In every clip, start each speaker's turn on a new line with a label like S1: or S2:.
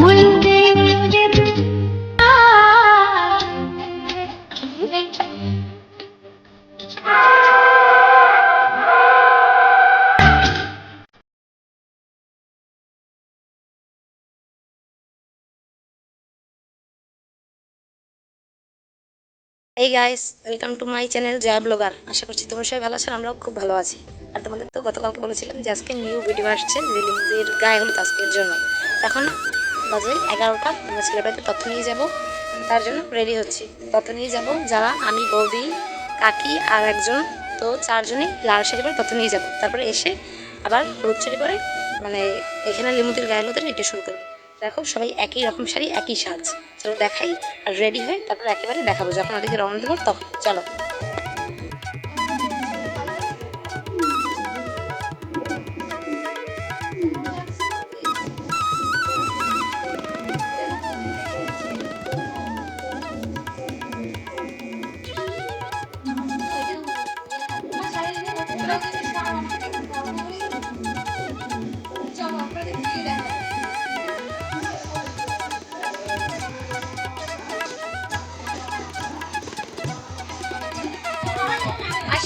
S1: Mul এই guys welcome to my channel Joya blogger আশা করছি তোমরা সবাই ভালো আছেন আমরাও খুব ভালো আছি। আর তোমাদের তো গতকালকে বলেছিলাম যে আজকে নিউ ভিডিও আসছে রিলিমদের গায়ে হলুদ আজকের জন্য। এখন বাজে এগারোটা, আমরা ছেলেবাড়িতে তথ্য নিয়ে যাব, তার জন্য রেডি হচ্ছি। তথ্য নিয়ে যাব, যারা আমি, বৌদি, কাকি আর একজন, তো চারজনই লাল শাড়ি পরে তথ্য নিয়ে যাব। তারপরে এসে আবার হলুদ শাড়ি পরে মানে এখানে লিমুদের গায়ে হলুদের এটা শুরু করব। দেখো, সবাই একই রকম শাড়ি, একই সাজ। চলো দেখাই আর রেডি হয়ে তারপর একেবারে দেখাবো। যখন ওদিকে রওনা দেবো, তখন। চলো।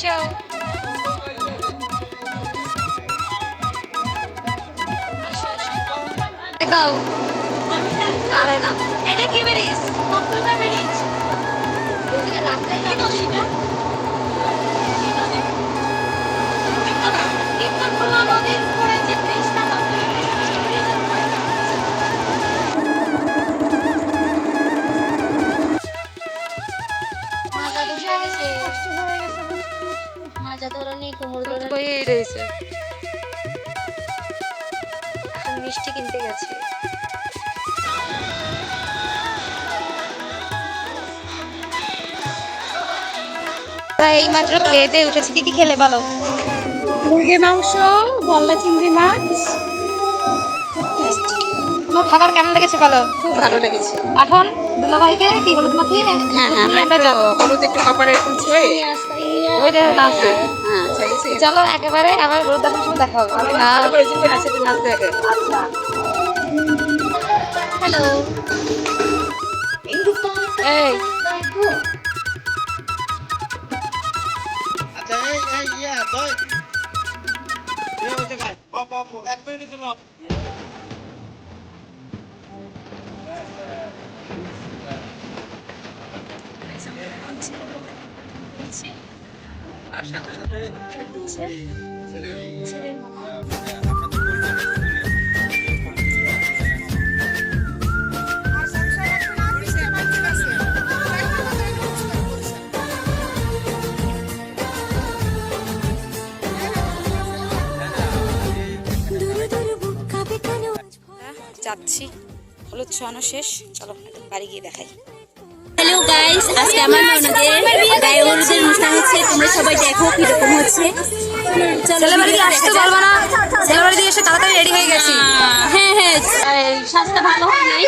S1: আসো দেখাও আরে না এটা কি বেরিস কম্পিউটার বেরিস রাস্তায় কি দোষ এটা
S2: মাজা
S1: মিষ্টি কিনতে গেছে। এই মাত্র উঠেছি কি কি খেলে বলো?
S3: মুরগির মাংস গলদা চিংড়ি মাছ।
S1: তোমার খাবার কেমন লেগেছে বলো?
S3: খুব ভালো লেগেছে।
S1: এখন দুলাভাইকে কি হলুদ মাখিয়ে?
S3: হ্যাঁ হ্যাঁ
S1: যাব
S3: হলুদ একটু ফুল ছুঁয়ে
S1: ওইটা আছে
S3: হ্যাঁ চাইছি
S1: চলো একেবারে আবার হলুদ দেখার সময় দেখা হবে।
S2: হ্যালো
S1: এই।
S4: এই
S1: যাচ্ছি। হলুদ ছোঁয়ানো শেষ। চলো বাড়ি গিয়ে দেখাই।
S2: হ্যালো গাইস আজকে আমার ননদের গায়ে হলুদের অনুষ্ঠান হচ্ছে তোমরা সবাই দেখো কীরকম হচ্ছে।
S1: হ্যাঁ
S2: হ্যাঁ স্বাস্থ্য ভালো হয় নাই।